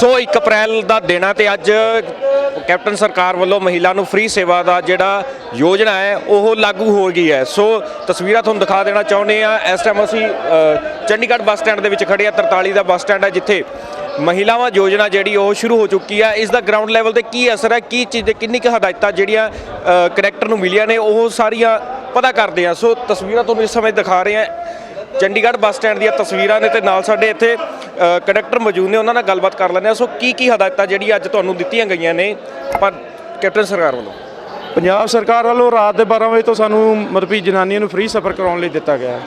ਸੋ 1 ਅਪ੍ਰੈਲ ਦਾ ਦਿਨ ਆ ਤੇ ਅੱਜ ਕੈਪਟਨ ਸਰਕਾਰ ਵੱਲੋਂ ਮਹਿਲਾ ਨੂੰ ਫ੍ਰੀ ਸੇਵਾ ਦਾ ਜਿਹੜਾ ਯੋਜਨਾ ਹੈ, ਉਹ ਲਾਗੂ ਹੋ ਗਈ ਹੈ। ਸੋ ਤਸਵੀਰਾਂ ਤੁਹਾਨੂੰ ਦਿਖਾ ਦੇਣਾ ਚਾਹੁੰਦੇ ਆ ਇਸ ਟਾਈਮ ਅਸੀਂ ਚੰਡੀਗੜ੍ਹ ਬੱਸ ਸਟੈਂਡ ਦੇ ਵਿੱਚ ਖੜੇ ਆ 43 ਦਾ ਬੱਸ ਸਟੈਂਡ ਹੈ ਜਿੱਥੇ ਮਹਿਲਾਵਾਂ ਯੋਜਨਾ ਜਿਹੜੀ, ਉਹ ਸ਼ੁਰੂ ਹੋ ਚੁੱਕੀ ਆ ਇਸ ਦਾ ਗਰਾਊਂਡ ਲੈਵਲ ਤੇ ਕੀ ਅਸਰ ਹੈ? ਕੀ ਚੀਜ਼, ਕਿੰਨੀ ਕੁ ਹਦਾਇਤਾਂ ਜਿਹੜੀਆਂ ਕਰੈਕਟਰ ਨੂੰ ਮਿਲੀਆਂ ਨੇ, ਉਹ ਸਾਰੀਆਂ ਪਤਾ ਕਰਦੇ ਆ ਸੋ ਤਸਵੀਰਾਂ ਤੁਹਾਨੂੰ ਇਸ ਸਮੇਂ ਦਿਖਾ ਰਹੇ ਆ ਚੰਡੀਗੜ੍ਹ ਬੱਸ ਸਟੈਂਡ ਦੀਆਂ ਤਸਵੀਰਾਂ ਨੇ ਤੇ ਨਾਲ ਸਾਡੇ ਇੱਥੇ ਕੰਡਕਟਰ ਮੌਜੂਦ ਨੇ, ਉਹਨਾਂ ਨਾਲ ਗੱਲਬਾਤ ਕਰ ਲੈਂਦੇ ਆ ਸੋ ਕੀ ਕੀ ਹਦਾਇਤਾਂ ਜਿਹੜੀ ਅੱਜ ਤੁਹਾਨੂੰ ਦਿੱਤੀਆਂ ਗਈਆਂ ਨੇ ਪਰ ਕੈਪਟਨ ਸਰਕਾਰ ਵੱਲੋਂ? ਪੰਜਾਬ ਸਰਕਾਰ ਵੱਲੋਂ ਰਾਤ ਦੇ 12 ਵਜੇ ਤੋਂ ਸਾਨੂੰ ਮਤਲਬ ਕਿ ਜਨਾਨੀਆਂ ਨੂੰ ਫ੍ਰੀ ਸਫ਼ਰ ਕਰਾਉਣ ਲਈ ਦਿੱਤਾ ਗਿਆ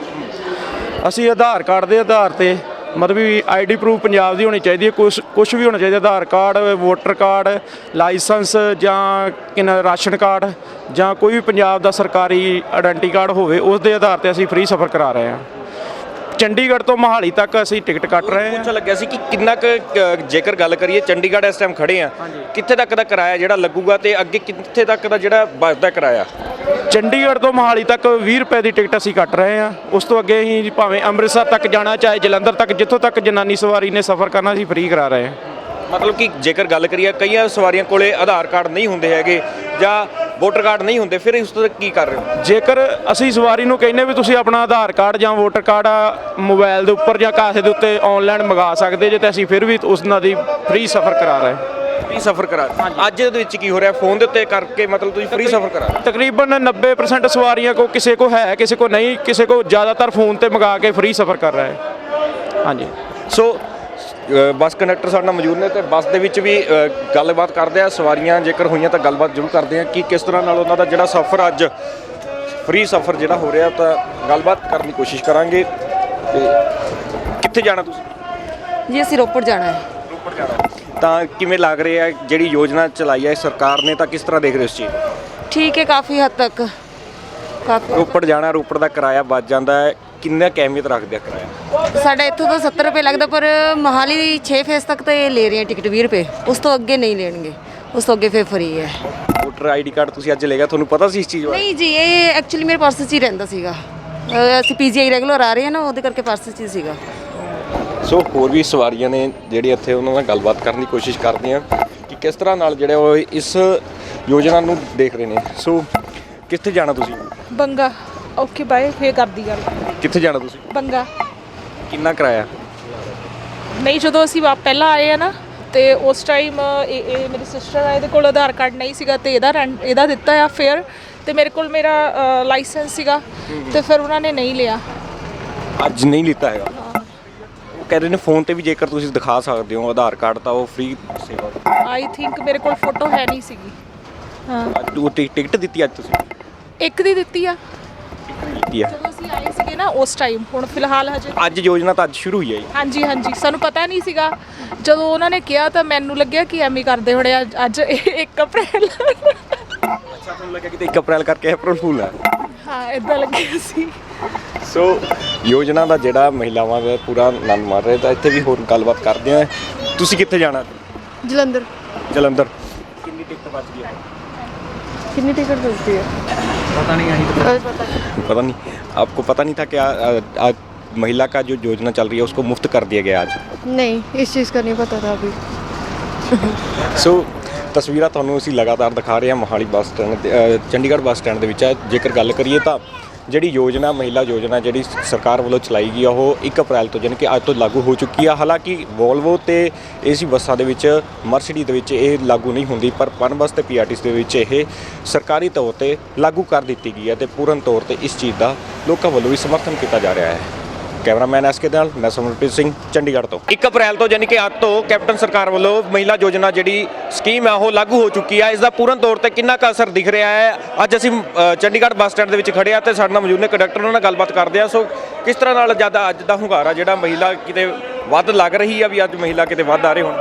ਅਸੀਂ ਆਧਾਰ ਕਾਰਡ ਦੇ ਆਧਾਰ ਤੇ ਮਤਲਬ ਵੀ ਆਈਡੀ ਪ੍ਰੂਫ ਪੰਜਾਬ ਦੀ ਹੋਣੀ ਚਾਹੀਦੀ ਹੈ। ਕੁਝ ਕੁਝ ਵੀ ਹੋਣਾ ਚਾਹੀਦਾ, Aadhaar card voter card licence ਜਾਂ ਕਿਨ ਰਾਸ਼ਨ ਕਾਰਡ ਜਾਂ ਕੋਈ ਵੀ ਪੰਜਾਬ ਦਾ ਸਰਕਾਰੀ ਆਇਡੈਂਟੀ ਕਾਰਡ ਹੋਵੇ, ਉਸ ਦੇ ਆਧਾਰ ਤੇ ਅਸੀਂ ਫ੍ਰੀ ਸਫ਼ਰ ਕਰਾ ਰਹੇ ਹਾਂ। ਚੰਡੀਗੜ੍ਹ ਤੋਂ ਮੋਹਾਲੀ ਤੱਕ ਅਸੀਂ ਟਿਕਟ ਕੱਟ ਰਹੇ ਹਾਂ। ਪੁੱਛਣ ਲੱਗਿਆ ਸੀ ਕਿ ਕਿੰਨਾ ਕੁ ਅ, ਜੇਕਰ ਗੱਲ ਕਰੀਏ ਚੰਡੀਗੜ੍ਹ ਇਸ ਟਾਈਮ ਖੜੇ ਆ। ਕਿੱਥੇ ਤੱਕ ਦਾ ਕਿਰਾਇਆ ਜਿਹੜਾ ਲੱਗੂਗਾ ਤੇ ਅੱਗੇ ਕਿੱਥੇ ਤੱਕ ਦਾ ਜਿਹੜਾ ਬੱਸ ਦਾ ਕਿਰਾਇਆ? ਚੰਡੀਗੜ੍ਹ ਤੋਂ ਮੋਹਾਲੀ ਤੱਕ 20 ਰੁਪਏ ਦੀ ਟਿਕਟ ਅਸੀਂ ਕੱਟ ਰਹੇ ਹਾਂ। ਉਸ ਤੋਂ ਅੱਗੇ ਅਸੀਂ ਭਾਵੇਂ ਅੰਮ੍ਰਿਤਸਰ ਤੱਕ ਜਾਣਾ ਚਾਹੇ ਜਲੰਧਰ ਤੱਕ ਜਿੱਥੋਂ ਤੱਕ ਜਨਾਨੀ ਸਵਾਰੀ ਨੇ ਸਫ਼ਰ ਕਰਨਾ ਅਸੀਂ ਫ੍ਰੀ ਕਰਾ ਰਹੇ ਹਾਂ। ਮਤਲਬ ਕਿ ਜੇਕਰ ਗੱਲ ਕਰੀਏ ਕਈਆਂ ਸਵਾਰੀਆਂ ਕੋਲੇ ਆਧਾਰ ਕਾਰਡ ਨਹੀਂ ਹੁੰਦੇ ਹੈਗੇ ਜਾਂ ਵੋਟਰ ਕਾਰਡ ਨਹੀਂ ਹੁੰਦੇ ਫਿਰ ਇਸ ਤੋਂ ਕੀ ਕਰ ਰਹੇ ਹੋ? ਜੇਕਰ ਅਸੀਂ ਸਵਾਰੀ ਨੂੰ ਕਹਿੰਨੇ ਵੀ ਤੁਸੀਂ ਆਪਣਾ ਆਧਾਰ ਕਾਰਡ ਜਾਂ ਵੋਟਰ ਕਾਰਡ ਮੋਬਾਈਲ ਦੇ ਉੱਪਰ ਜਾਂ ਕਾਸੇ ਦੇ ਉੱਤੇ ਆਨਲਾਈਨ ਮੰਗਾ ਸਕਦੇ ਜੇ ਤੇ ਅਸੀਂ ਫਿਰ ਵੀ ਉਸ ਨਾਲ ਦੀ ਫ੍ਰੀ ਸਫ਼ਰ ਕਰਾ ਰਹੇ ਹਾਂ। ਫ੍ਰੀ ਸਫ਼ਰ ਕਰਾ ਅੱਜ ਦੇ ਵਿੱਚ ਕੀ ਹੋ ਰਿਹਾ? ਫੋਨ ਦੇ ਉੱਤੇ ਕਰਕੇ ਮਤਲਬ ਤੁਸੀਂ ਫ੍ਰੀ ਸਫ਼ਰ ਕਰਾ। ਤਕਰੀਬਨ 90% ਸਵਾਰੀਆਂ ਕੋ ਕਿਸੇ ਕੋ ਹੈ ਕਿਸੇ ਕੋ ਨਹੀਂ ਕਿਸੇ ਕੋ ਜ਼ਿਆਦਾਤਰ ਫੋਨ ਤੇ ਮੰਗਾ ਕੇ ਫ੍ਰੀ ਸਫ਼ਰ ਕਰ ਰਹੇ ਹੈ। ਹਾਂਜੀ। ਸੋ ਬੱਸ ਕੰਡਕਟਰ ਸਾਡੇ ਨਾਲ ਮੌਜੂਦ ਨੇ ਤੇ ਬੱਸ ਦੇ ਵਿੱਚ ਵੀ ਗੱਲਬਾਤ ਕਰਦੇ ਆ ਸਵਾਰੀਆਂ ਜੇਕਰ ਹੋਈਆਂ ਤਾਂ ਗੱਲਬਾਤ ਜ਼ਰੂਰ ਕਰਦੇ ਆ ਕਿ ਕਿਸ ਤਰ੍ਹਾਂ ਨਾਲ ਉਹਨਾਂ ਦਾ ਜਿਹੜਾ ਸਫ਼ਰ ਅੱਜ ਫ੍ਰੀ ਸਫ਼ਰ ਜਿਹੜਾ ਹੋ ਰਿਹਾ ਤਾਂ ਗੱਲਬਾਤ ਕਰਨ ਦੀ ਕੋਸ਼ਿਸ਼ ਕਰਾਂਗੇ। ਤੇ ਕਿੱਥੇ ਜਾਣਾ ਤੁਸੀਂ? ਜੀ ਅਸੀਂ ਰੋਪੜ ਜਾਣਾ ਹੈ। ਰੋਪੜ ਜਾਣਾ। ਤਾਂ ਕਿਵੇਂ ਲੱਗ ਰਿਹਾ ਜਿਹੜੀ ਯੋਜਨਾ ਚਲਾਈ ਹੈ ਸਰਕਾਰ ਨੇ ਤਾਂ ਕਿਸ ਤਰ੍ਹਾਂ ਦੇਖ ਰਹੇ ਹੋ ਇਸ ਚੀਜ਼? ਠੀਕ ਹੈ ਕਾਫੀ ਹੱਦ ਤੱਕ। ਰੋਪੜ ਜਾਣਾ ਰੋਪੜ ਦਾ ਕਿਰਾਇਆ ਬਚ ਜਾਂਦਾ ਹੈ। ਕਿੰਨਾ ਕੁ ਅਹਿਮੀਅਤ ਰੱਖਦੇ ਆ ਕਿਰਾਇਆ ਸਾਡਾ ਇੱਥੋਂ ਤਾਂ 70 ਰੁਪਏ ਲੱਗਦਾ ਪਰ ਮਹਾਲੀ 6 ਫੇਸ ਤੱਕ ਤਾਂ ਇਹ ਲੈ ਰਹੇ ਟਿਕਟ 20 ਰੁਪਏ। ਉਸ ਤੋਂ ਅੱਗੇ ਨਹੀਂ ਲੈਣਗੇ। ਉਸ ਤੋਂ ਅੱਗੇ ਫਿਰ ਫਰੀ ਹੈ। ਵੋਟਰ ਆਈਡੀ ਕਾਰਡ ਤੁਸੀਂ ਅੱਜ ਲੈ ਗਿਆ ਤੁਹਾਨੂੰ ਪਤਾ ਸੀ ਇਸ ਚੀਜ਼ ਬਾਰੇ? ਨਹੀਂ ਜੀ ਇਹ ਐਕਚੁਅਲੀ ਮੇਰੇ ਪਰਸ 'ਚ ਹੀ ਰਹਿੰਦਾ ਸੀਗਾ। ਅਹ ਅਸੀਂ ਪੀਜੀਆਈ ਰੈਗੂਲਰ ਆ ਰਹੇ ਹਾਂ ਨਾ ਉਹਦੇ ਕਰਕੇ ਪਰਸ 'ਚ ਹੀ ਸੀਗਾ। ਸੋ ਹੋਰ ਵੀ ਸਵਾਰੀਆਂ ਨੇ ਜਿਹੜੇ ਇੱਥੇ ਉਹਨਾਂ ਨਾਲ ਗੱਲਬਾਤ ਕਰਨ ਦੀ ਕੋਸ਼ਿਸ਼ ਕਰਦੇ ਆ ਕਿ ਕਿਸ ਤਰ੍ਹਾਂ ਨਾਲ ਜਿਹੜੇ ਉਹ ਇਸ ਯੋਜਨਾ ਨੂੰ ਦੇਖ ਰਹੇ ਨੇ। ਸੋ ਕਿੱਥੇ ਜਾਣਾ ਤੁਸੀਂ? ਬੰਗਾ। ਓਕੇ ਬਾਏ ਫੇਰ ਕਰਦੀ ਗੱਲ। ਕਿੱਥੇ ਜਾਣਾ ਤੁਸੀਂ? ਬੰਗਾ। ਕਿੰਨਾ ਕਿਰਾਇਆ? ਨਹੀਂ ਜਦੋਂ ਅਸੀਂ ਵਾ- ਪਹਿਲਾਂ ਆਏ ਆ ਨਾ ਤੇ ਉਸ ਟਾਈਮ ਇਹ ਇਹ ਮੇਰੀ ਸਿਸਟਰ ਆ ਇਹਦੇ ਕੋਲ ਆਧਾਰ ਕਾਰਡ ਨਹੀਂ ਸੀਗਾ ਤੇ ਇਹਦਾ ਰੈਂਟ ਇਹਦਾ ਦਿੱਤਾ ਆ ਫੇਅਰ ਤੇ ਮੇਰੇ ਕੋਲ ਮੇਰਾ ਲਾਇਸੈਂਸ ਸੀਗਾ ਤੇ ਫਿਰ ਉਹਨਾਂ ਨੇ ਨਹੀਂ ਲਿਆ। ਅੱਜ ਨਹੀਂ ਲਿੱਤਾ ਹੈਗਾ? ਉਹ ਕਹਿ ਰਹੇ ਨੇ ਫੋਨ ਤੇ ਵੀ ਜੇਕਰ ਤੁਸੀਂ ਦਿਖਾ ਸਕਦੇ ਹੋ ਆਧਾਰ ਕਾਰਡ ਤਾਂ ਉਹ ਫ੍ਰੀ ਸੇਵਾ। ਆਈ ਥਿੰਕ ਮੇਰੇ ਕੋਲ ਫੋਟੋ ਹੈ ਨਹੀਂ ਸੀਗੀ। ਹਾਂ। ਅੱਜ ਉਹ ਟਿ- ਟਿਕਟ ਦਿੱਤੀ ਅੱਜ ਤੁਸੀਂ? ਇੱਕ ਦੀ ਦਿੱਤੀ ਆ। ਦਿੱਤੀ ਆ। ਜਦੋਂ ਅਸੀਂ ਆਏ ਸੀਗੇ ਨਾ ਉਸ ਟਾਈਮ ਹੁਣ ਫਿਲਹਾਲ ਹਜੇ ਅੱਜ ਯੋਜਨਾ ਤਾਂ ਅੱਜ ਸ਼ੁਰੂ ਹੋਈ ਹੈ ਜੀ। ਹਾਂਜੀ ਹਾਂਜੀ। ਸਾਨੂੰ ਪਤਾ ਨਹੀਂ ਸੀਗਾ। ਜਦੋਂ ਉਹਨਾਂ ਨੇ ਕਿਹਾ ਤਾਂ ਮੈਨੂੰ ਲੱਗਿਆ ਕਿ ਐਵੇਂ ਹੀ ਕਰਦੇ ਹੋਣੇ ਅੱਜ- ਅੱਜ 1 ਅਪ੍ਰੈਲ। ਅੱਛਾ ਤੁਹਾਨੂੰ ਲੱਗਿਆ ਕਿ 1 ਅਪ੍ਰੈਲ ਕਰਕੇ ਅਪ੍ਰੈਲ ਫੂਲ ਹੈ ਹਾਂ ਇਦਾਂ ਲੱਗਿਆ ਸੀ। ਸੋ ਯੋਜਨਾ ਦਾ ਜਿਹੜਾ ਮਹਿਲਾਵਾਂ ਦਾ ਪੂਰਾ ਆਨੰਦ ਮਾਰ ਰਹੇ ਤਾਂ ਇੱਥੇ ਵੀ ਹੋਰ ਗੱਲਬਾਤ ਕਰਦੇ ਆ। ਤੁਸੀਂ ਕਿੱਥੇ ਜਾਣਾ? ਜਲੰਧਰ। ਜਲੰਧਰ। ਕਿੰਨੀ ਟਿਕਟ ਬਚ ਗਈ ਹੈ ਕਿੰਨੀ ਟਿਕਟ ਬਚਦੀ ਹੈ पता नहीं आपको पता नहीं था कि आ- आ- आज महिला का जो योजना चल रही है उसको मुफ्त कर दिया गया आज नहीं इस चीज़ का नहीं पता था अभी ਸੋ ਤਸਵੀਰਾਂ ਤੁਹਾਨੂੰ ਅਸੀਂ ਲਗਾਤਾਰ ਦਿਖਾ ਰਹੇ ਹਾਂ ਮੋਹਾਲੀ ਬੱਸ ਸਟੈਂਡ ਤੇ, ਅ, ਚੰਡੀਗੜ੍ਹ ਬੱਸ ਸਟੈਂਡ ਦੇ ਵਿੱਚ ਹੈ ਜੇਕਰ ਗੱਲ ਕਰੀਏ ਤਾਂ ਜਿਹੜੀ ਯੋਜਨਾ, ਮਹਿਲਾ ਯੋਜਨਾ ਜਿਹੜੀ ਸਰਕਾਰ ਵੱਲੋਂ ਚਲਾਈ ਗਈ ਆ, ਉਹ 1 ਅਪ੍ਰੈਲ ਤੋਂ ਜਾਣੀ ਕਿ ਅੱਜ ਤੋਂ ਲਾਗੂ ਹੋ ਚੁੱਕੀ ਆ। ਹਾਲਾਂਕਿ ਵੋਲਵੋ ਤੇ ਏਸੀ ਬੱਸਾਂ ਦੇ ਵਿੱਚ ਮਰਸੀਡੀ ਦੇ ਵਿੱਚ ਇਹ ਲਾਗੂ ਨਹੀਂ ਹੁੰਦੀ, ਪਰ ਪਨ ਬੱਸ ਤੇ ਪੀਆਰਟੀਸ ਦੇ ਵਿੱਚ ਇਹ ਸਰਕਾਰੀ ਤੌਰ ਤੇ ਲਾਗੂ ਕਰ ਦਿੱਤੀ ਗਈ ਹੈ ਤੇ ਪੂਰਨ ਤੌਰ ਤੇ ਇਸ ਚੀਜ਼ ਦਾ ਲੋਕਾਂ ਵੱਲੋਂ ਵੀ ਸਮਰਥਨ ਕੀਤਾ ਜਾ ਰਿਹਾ ਹੈ। ਕੈਮਰਾਮੈਨ ਐਸਕੇ ਦੇ ਨਾਲ ਮੈਂ ਸਮਰਪ੍ਰੀਤ ਸਿੰਘ ਚੰਡੀਗੜ੍ਹ ਤੋਂ। 1 ਅਪ੍ਰੈਲ ਤੋਂ ਯਾਨੀ ਕਿ ਅੱਜ ਤੋਂ ਕੈਪਟਨ ਸਰਕਾਰ ਵੱਲੋਂ ਮਹਿਲਾ ਯੋਜਨਾ ਜਿਹੜੀ ਸਕੀਮ ਹੈ ਉਹ ਲਾਗੂ ਹੋ ਚੁੱਕੀ ਹੈ ਇਸ ਦਾ ਪੂਰਨ ਤੌਰ ਤੇ ਕਿੰਨਾ ਕੁ ਅਸਰ ਦਿਖ ਰਿਹਾ ਹੈ? ਅੱਜ ਅਸੀਂ ਚੰਡੀਗੜ੍ਹ ਬੱਸ ਸਟੈਂਡ ਦੇ ਵਿੱਚ ਖੜੇ ਆ ਤੇ ਸਾਡੇ ਨਾਲ ਮੌਜੂਦ ਨੇ ਕੰਡਕਟਰ ਉਹਨਾਂ ਨਾਲ ਗੱਲਬਾਤ ਕਰਦੇ ਆ। ਸੋ ਕਿਸ ਤਰ੍ਹਾਂ ਨਾਲ ਜ਼ਿਆਦਾ ਅੱਜ ਦਾ ਹੁੰਗਾਰਾ ਜਿਹੜਾ ਮਹਿਲਾ ਕਿਤੇ ਵੱਧ ਲੱਗ ਰਹੀ ਆ ਵੀ ਅੱਜ ਮਹਿਲਾ ਕਿਤੇ ਵੱਧ ਆ ਰਹੇ ਹੁਣ?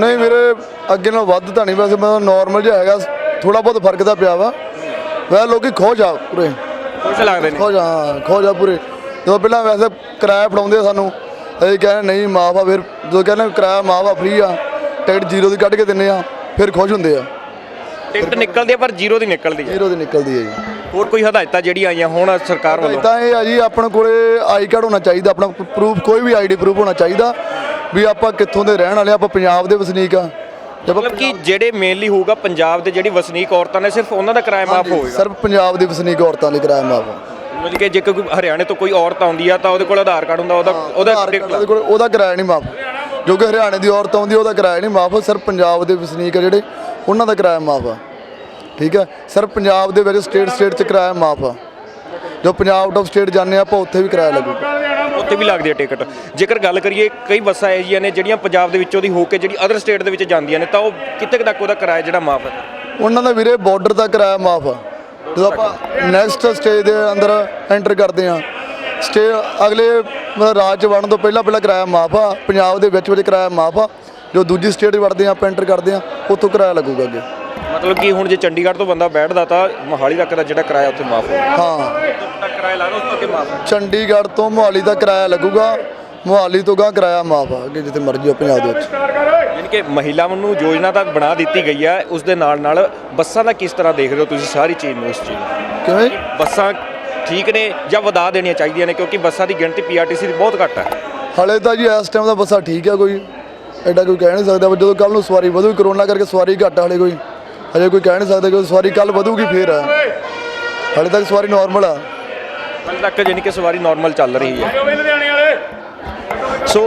ਨਹੀਂ ਮੇਰੇ ਅੱਗੇ ਨਾਲ ਵੱਧ ਤਾਂ ਨਹੀਂ। ਵੈਸੇ ਮੈਂ ਨਾਰਮਲ ਜਿਹਾ ਹੈਗਾ ਥੋੜਾ ਬਹੁਤ ਫ਼ਰਕ ਤਾਂ ਪਿਆ ਵਾ। ਵੈ ਲੋਕੀ ਖੋ ਜਾ ਪੂਰੇ। ਖੁਸ਼ ਲੱਗਦੇ ਨੇ? ਖੋ ਜਾ ਹਾਂ, ਖੋ ਜਾ ਪੂਰੇ। ਜਦੋਂ ਪਹਿਲਾਂ ਵੈਸੇ ਕਿਰਾਇਆ ਫੜਾਉਂਦੇ ਆ ਸਾਨੂੰ ਅਸੀਂ ਕਹਿੰਦੇ ਨਹੀਂ ਮਾਫ ਆ ਫਿਰ ਜਦੋਂ ਕਹਿੰਦੇ ਕਿਰਾਇਆ ਮਾਫ ਆ ਫ੍ਰੀ ਆ ਟਿਕਟ ਜ਼ੀਰੋ ਦੀ ਕੱਢ ਕੇ ਦਿੰਨੇ ਆ ਫਿਰ ਖੁਸ਼ ਹੁੰਦੇ ਆ। ਟਿਕਟ ਨਿਕਲਦੀ ਆ ਪਰ ਜ਼ੀਰੋ ਦੀ ਨਿਕਲਦੀ ਹੈ ਜ਼ੀਰੋ ਦੀ ਨਿਕਲਦੀ ਹੈ ਜੀ। ਹੋਰ ਕੋਈ ਹਦਾਇਤਾਂ ਜਿਹੜੀਆਂ ਆਈਆਂ ਹੁਣ ਸਰਕਾਰ ਵੱਲੋਂ? ਇਦਾਂ ਇਹ ਆ ਜੀ ਆਪਣੇ ਕੋਲੇ ਆਈ ਕਾਰਡ ਹੋਣਾ ਚਾਹੀਦਾ ਆਪਣਾ ਪ੍ਰੂਫ ਕੋਈ ਵੀ ਆਈਡੀ ਪ੍ਰੂਫ ਹੋਣਾ ਚਾਹੀਦਾ ਵੀ ਆਪਾਂ ਕਿੱਥੋਂ ਦੇ ਰਹਿਣ ਵਾਲੇ ਆ, ਆਪਾਂ ਪੰਜਾਬ ਦੇ ਵਸਨੀਕ ਆ। ਮਤਲਬ ਕਿ ਜਿਹੜੇ ਮੇਨਲੀ ਹੋਊਗਾ ਪੰਜਾਬ ਦੇ ਜਿਹੜੀ ਵਸਨੀਕ ਔਰਤਾਂ ਨੇ ਸਿਰਫ ਉਹਨਾਂ ਦਾ ਕਿਰਾਇਆ ਮਾਫ ਹੋਵੇਗਾ? ਸਿਰਫ ਪੰਜਾਬ ਦੇ ਵਸਨੀਕ ਔਰਤਾਂ ਲਈ ਕਿਰਾਇਆ ਮਾਫ ਮਤਲਬ ਕਿ ਜੇਕਰ ਕੋਈ ਹਰਿਆਣੇ ਤੋਂ ਕੋਈ ਔਰਤ ਆਉਂਦੀ ਆ ਤਾਂ ਉਹਦੇ ਕੋਲ ਆਧਾਰ ਕਾਰਡ ਹੁੰਦਾ ਉਹਦਾ ਉਹਦਾ ਉਹਦੇ ਕੋਲ ਉਹਦਾ ਕਿਰਾਇਆ ਨਹੀਂ ਮਾਫ ਜੋ ਕਿ ਹਰਿਆਣੇ ਦੀ ਔਰਤ ਆਉਂਦੀ ਉਹਦਾ ਕਿਰਾਇਆ ਨਹੀਂ ਮਾਫ ਸਿਰਫ ਪੰਜਾਬ ਦੇ ਵਸਨੀਕ ਆ ਜਿਹੜੇ ਉਹਨਾਂ ਦਾ ਕਿਰਾਇਆ ਮਾਫ ਆ। ਠੀਕ ਹੈ ਸਿਰਫ ਪੰਜਾਬ ਦੇ ਵਿੱਚ ਸਟੇਟ ਸਟੇਟ 'ਚ ਕਿਰਾਇਆ ਮਾਫ ਆ। ਜੋ ਪੰਜਾਬ ਆਊਟ ਆਫ ਸਟੇਟ ਜਾਂਦੇ ਆ ਆਪਾਂ ਉੱਥੇ ਵੀ ਕਿਰਾਇਆ ਲੱਗੂਗਾ ਉੱਥੇ ਵੀ ਲੱਗਦੀ ਹੈ ਟਿਕਟ। ਜੇਕਰ ਗੱਲ ਕਰੀਏ ਕਈ ਬੱਸਾਂ ਇਹੋ ਜਿਹੀਆਂ ਨੇ ਜਿਹੜੀਆਂ ਪੰਜਾਬ ਦੇ ਵਿੱਚੋਂ ਦੀ ਹੋ ਕੇ ਜਿਹੜੀ ਅਦਰ ਸਟੇਟ ਦੇ ਵਿੱਚ ਜਾਂਦੀਆਂ ਨੇ ਤਾਂ ਉਹ ਕਿੱਥੇ ਕੁ ਤੱਕ ਉਹਦਾ ਕਿਰਾਇਆ ਜਿਹੜਾ ਮਾਫ ਹੈ ਉਹਨਾਂ ਦਾ ਵੀਰੇ ਬਾਰਡਰ ਦਾ ਕਿਰਾਇਆ ਮਾਫ ਆ। ਜਦੋਂ ਆਪਾਂ ਨੈਕਸਟ ਸਟੇਜ ਦੇ ਅੰਦਰ ਐਂਟਰ ਕਰਦੇ ਆ ਸਟੇ ਅਗਲੇ ਰਾਜ ਚ ਵੜਨ ਤੋਂ ਪਹਿਲਾਂ ਪਹਿਲਾਂ ਕਿਰਾਇਆ ਮਾਫ ਆ। ਪੰਜਾਬ ਦੇ ਵਿੱਚ ਵਿੱਚ ਕਿਰਾਇਆ ਮਾਫ ਆ। ਜੋ ਦੂਜੀ ਸਟੇਟ ਵੜਦੇ ਆ ਆਪਾਂ ਐਂਟਰ ਕਰਦੇ ਆ ਉੱਥੋਂ ਕਿਰਾਇਆ ਲੱਗੂਗਾ ਅੱਗੇ। ਮਤਲਬ ਕਿ ਹੁਣ ਜੇ ਚੰਡੀਗੜ੍ਹ ਤੋਂ ਬੰਦਾ ਬੈਠਦਾ ਤਾਂ ਮੋਹਾਲੀ ਤੱਕ ਦਾ ਜਿਹੜਾ ਕਿਰਾਇਆ ਉੱਥੇ ਮਾਫ ਹੋਊਗਾ। ਹਾਂ। ਤੱਕ ਕਿਰਾਇਆ ਲਾ ਦੋ ਉਸ ਤੋਂ ਅੱਗੇ ਮਾਫ ਚੰਡੀਗੜ੍ਹ ਤੋਂ ਮੋਹਾਲੀ ਦਾ ਕਿਰਾਇਆ ਲੱਗੂਗਾ। ਮੋਹਾਲੀ ਤੋਂ ਗਾਂ ਕਿਰਾਇਆ ਮਾਫ ਆ ਅੱਗੇ ਜਿੱਥੇ ਮਰਜ਼ੀ ਹੋ ਪੰਜਾਬ ਦੇ ਵਿੱਚ ਯਾਨੀ ਕਿ ਮਹਿਲਾਵਾਂ ਨੂੰ ਯੋਜਨਾ ਤਾਂ ਬਣਾ ਦਿੱਤੀ ਗਈ ਹੈ ਉਸ ਦੇ ਨਾਲ ਨਾਲ ਬੱਸਾਂ ਦਾ ਕਿਸ ਤਰ੍ਹਾਂ ਦੇਖ ਰਹੇ ਹੋ ਤੁਸੀਂ ਸਾਰੀ ਚੀਜ਼ ਨੂੰ ਇਸ ਚੀਜ਼ ਨੂੰ? ਕਿਵੇਂ ਬੱਸਾਂ ਠੀਕ ਨੇ ਜਾਂ ਵਧਾ ਦੇਣੀਆਂ ਚਾਹੀਦੀਆਂ ਨੇ ਕਿਉਂਕਿ ਬੱਸਾਂ ਦੀ ਗਿਣਤੀ ਪੀਆਰਟੀਸੀ ਦੀ ਬਹੁਤ ਘੱਟ ਹੈ ਹਲੇ ਤਾਂ ਜੀ ਇਸ ਟਾਈਮ ਦਾ ਬੱਸਾ ਠੀਕ ਆ ਕੋਈ ਐਡਾ ਕੋਈ ਕਹਿ ਨਹੀਂ ਸਕਦਾ ਪਰ ਜਦੋਂ ਕੱਲ ਨੂੰ ਸਵਾਰੀ ਵਧੂ ਕਰੋਨਾ ਕਰਕੇ ਸਵਾਰੀ ਘੱਟ ਆ ਹਲੇ ਕੋਈ। ਹਲੇ ਕੋਈ ਕਹਿ ਨਹੀਂ ਸਕਦਾ ਕਿ ਸਵਾਰੀ ਕੱਲ ਵਧੂਗੀ ਫੇਰ ਆ। ਹਲੇ ਤੱਕ ਸਵਾਰੀ ਨਾਰਮਲ ਆ। ਹਾਲੇ ਤੱਕ ਯਾਨੀ ਕਿ ਸਵਾਰੀ ਨਾਰਮਲ ਚੱਲ ਰਹੀ ਹੈ ਸੋ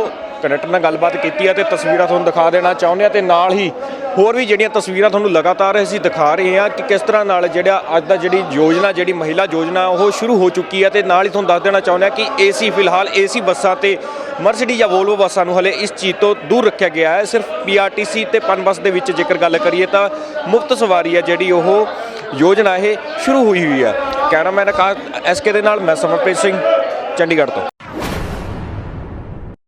ਕੰਡਕਟਰ ਨਾਲ ਗੱਲਬਾਤ ਕੀਤੀ ਹੈ ਤੇ ਤਸਵੀਰਾਂ ਤੁਹਾਨੂੰ ਦਿਖਾ ਦੇਣਾ ਚਾਹੁੰਦੇ ਆ ਤੇ ਨਾਲ ਹੀ ਹੋਰ ਵੀ ਜਿਹੜੀਆਂ ਤਸਵੀਰਾਂ ਤੁਹਾਨੂੰ ਲਗਾਤਾਰ ਅਸੀਂ ਦਿਖਾ ਰਹੇ ਹਾਂ ਕਿ ਕਿਸ ਤਰ੍ਹਾਂ ਨਾਲ ਜਿਹੜਾ ਅੱਜ ਦਾ ਜਿਹੜੀ ਯੋਜਨਾ, ਜਿਹੜੀ ਮਹਿਲਾ ਯੋਜਨਾ, ਉਹ ਸ਼ੁਰੂ ਹੋ ਚੁੱਕੀ ਹੈ ਤੇ ਨਾਲ ਹੀ ਤੁਹਾਨੂੰ ਦੱਸ ਦੇਣਾ ਚਾਹੁੰਦੇ ਆ ਕਿ ਏਸੀ ਫਿਲਹਾਲ ਏਸੀ ਬੱਸਾਂ ਤੇ ਮਰਸੀਡੀ ਜਾਂ ਵੋਲਵੋ ਬੱਸਾਂ ਨੂੰ ਹਲੇ ਇਸ ਚੀਜ਼ ਤੋਂ ਦੂਰ ਰੱਖਿਆ ਗਿਆ ਹੈ। ਸਿਰਫ ਪੀਆਰਟੀਸੀ ਤੇ ਪਨ ਬੱਸ ਦੇ ਵਿੱਚ ਜੇਕਰ ਗੱਲ ਕਰੀਏ ਤਾਂ ਮੁਫਤ ਸਵਾਰੀ ਹੈ ਜਿਹੜੀ ਉਹ ਯੋਜਨਾ ਇਹ ਸ਼ੁਰੂ ਹੋਈ ਹੋਈ ਹੈ। ਕੈਮਰਾਮੈਨ ਆਕਾਸ਼ ਐਸਕੇ ਦੇ ਨਾਲ ਮੈਂ ਸਮਰਪ੍ਰੀਤ ਸਿੰਘ, ਚੰਡੀਗੜ੍ਹ ਤੋਂ।